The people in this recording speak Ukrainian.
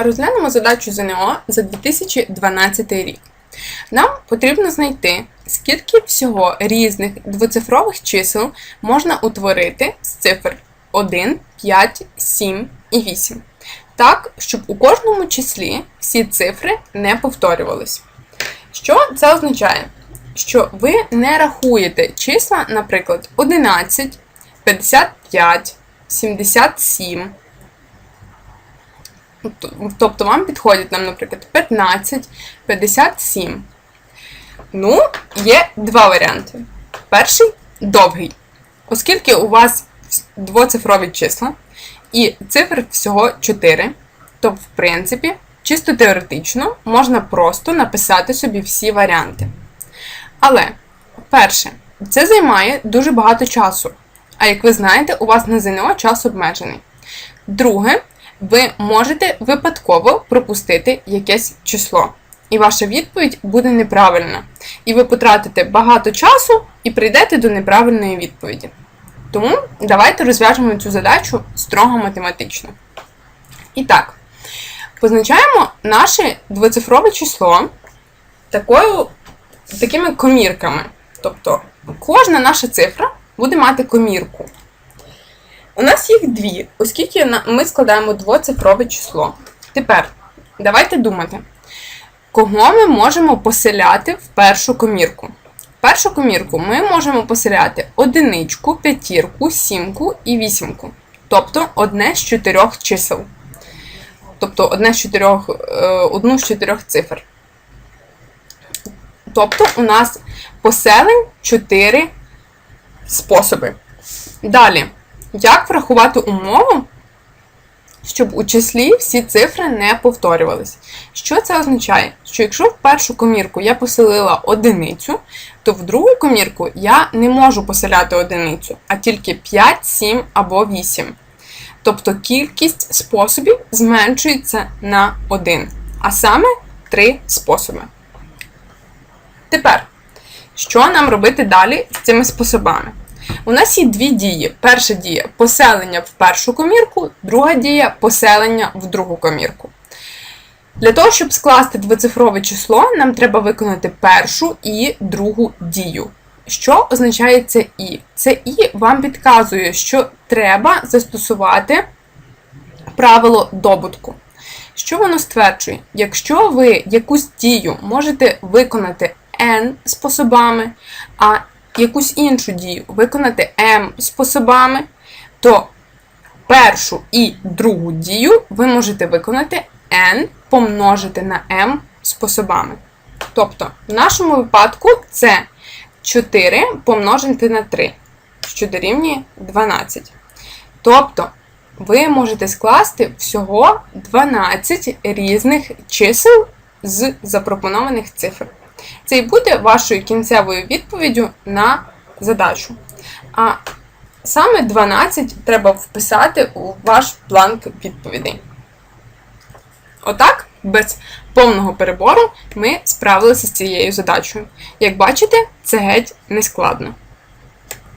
Розглянемо задачу ЗНО за 2012 рік. Нам потрібно знайти, скільки всього різних двоцифрових чисел можна утворити з цифр 1, 5, 7 і 8. Так, щоб у кожному числі всі цифри не повторювались. Що це означає? Що ви не рахуєте числа, наприклад, 11, 55, 77. Тобто вам підходять нам, наприклад, 15, 57. Ну, є два варіанти. Перший довгий. Оскільки у вас двоцифрові числа і цифр всього 4, то, в принципі, чисто теоретично можна просто написати собі всі варіанти. Але, перше, це займає дуже багато часу. А як ви знаєте, у вас на ЗНО час обмежений. Друге, ви можете випадково пропустити якесь число. І ваша відповідь буде неправильна. І ви потратите багато часу і прийдете до неправильної відповіді. Тому давайте розв'яжемо цю задачу строго математично. І так, позначаємо наше двоцифрове число такою, такими комірками. Тобто кожна наша цифра буде мати комірку. У нас їх дві, оскільки ми складаємо двоцифрове число. Тепер давайте думати, кого ми можемо поселяти в першу комірку. В першу комірку ми можемо поселяти одиничку, п'ятірку, сімку і вісімку. Тобто одне з чотирьох чисел. Тобто одне з чотирьох, е, одну з чотирьох цифр. Тобто у нас поселень чотири способи. Далі. Як врахувати умову, щоб у числі всі цифри не повторювались? Що це означає? Що якщо в першу комірку я поселила одиницю, то в другу комірку я не можу поселяти одиницю, а тільки 5, 7 або 8. Тобто кількість способів зменшується на 1, а саме 3 способи. Тепер, що нам робити далі з цими способами? У нас є дві дії. Перша дія поселення в першу комірку, друга дія поселення в другу комірку. Для того, щоб скласти двоцифрове число, нам треба виконати першу і другу дію. Що означає це І? Це І вам підказує, що треба застосувати правило добутку. Що воно стверджує? Якщо ви якусь дію можете виконати N способами, а якусь іншу дію виконати m способами, то першу і другу дію ви можете виконати n помножити на m способами. Тобто, в нашому випадку це 4 помножити на 3, що дорівнює 12. Тобто, ви можете скласти всього 12 різних чисел з запропонованих цифр. Це і буде вашою кінцевою відповіддю на задачу. А саме 12 треба вписати у ваш бланк відповідей. Отак, без повного перебору, ми справилися з цією задачею. Як бачите, це геть не складно.